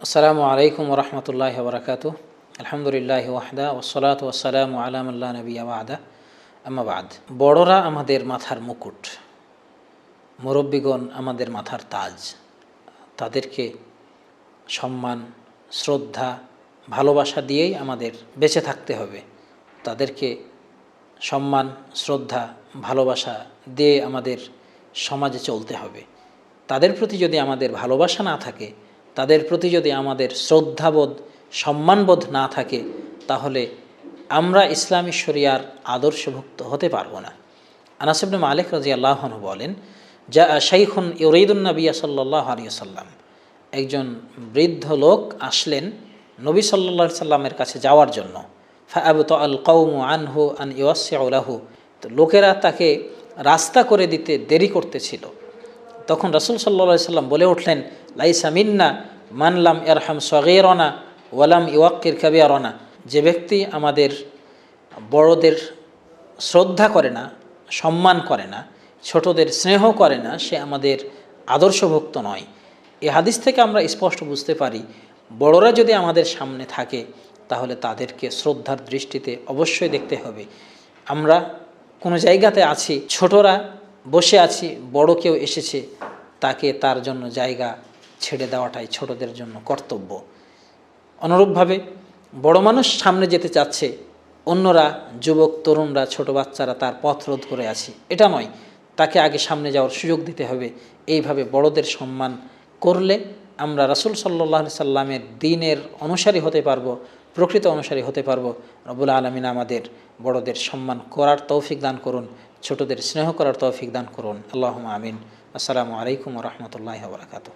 আসসালামু আলাইকুম রহমতুল্লাহ বরকাত আলহামদুলিল্লাহ ওয়াহদা ওসলাত ওসালাম আলামুল্লাহ নবী আবাদা আমাবাদ বড়রা আমাদের মাথার মুকুট। মুরব্বীগণ আমাদের মাথার তাজ। তাদেরকে সম্মান, শ্রদ্ধা, ভালোবাসা দিয়েই আমাদের বেঁচে থাকতে হবে। তাদেরকে সম্মান, শ্রদ্ধা, ভালোবাসা দিয়ে আমাদের সমাজে চলতে হবে। তাদের প্রতি যদি আমাদের ভালোবাসা না থাকে তাদের প্রতি যদি আমাদের শ্রদ্ধাবোধ, সম্মানবোধ না থাকে, তাহলে আমরা ইসলামী শরিয়ার আদর্শভুক্ত হতে পারব না। আনাসিবনে মালিক রাজি আল্লাহন বলেন যা শাইখুন ইউরিদুলনবিয়া সাল্লাহ আলিয়াল্লাম একজন বৃদ্ধ লোক আসলেন নবী সাল্লা সাল্লামের কাছে যাওয়ার জন্য। ফাবত আল কৌম আনহু আন ইউসিয়াউলাহু তো লোকেরা তাকে রাস্তা করে দিতে দেরি করতেছিল। তখন রসুল সাল্লা সাল্লাম বলে উঠলেন লাইসা মিন্না মানলাম এরহাম সগেরনা ওয়ালাম ইওয়াক্কির কাবিয়ারনা যে ব্যক্তি আমাদের বড়দের শ্রদ্ধা করে না, সম্মান করে না, ছোটদের স্নেহ করে না, সে আমাদের আদর্শভুক্ত নয়। এ হাদিস থেকে আমরা স্পষ্ট বুঝতে পারি, বড়রা যদি আমাদের সামনে থাকে, তাহলে তাদেরকে শ্রদ্ধার দৃষ্টিতে অবশ্যই দেখতে হবে। আমরা কোনো জায়গাতে আছি, ছোটরা বসে আছি, বড় কেউ এসেছে, তাকে তার জন্য জায়গা ছেড়ে দেওয়াটাই ছোটদের জন্য কর্তব্য। অনুরূপভাবে বড় মানুষ সামনে যেতে চাচ্ছে, অন্যরা, যুবক, তরুণরা, ছোট বাচ্চারা তার পথ রোধ করে আছে। এটা নয়, তাকে আগে সামনে যাওয়ার সুযোগ দিতে হবে। এইভাবে বড়দের সম্মান করলে আমরা রাসুল সাল্লাহ সাল্লামের দিনের অনুসারী হতে পারব, প্রকৃত অনুসারী হতে পারব। রবুল আলমিন আমাদের বড়দের সম্মান করার তৌফিক দান করুন, ছোটদের স্নেহ করার তৌফিক দান করুন। আল্লাহ আমিন। আসসালামু আলাইকুম রহমতুল্লাহ বরকাত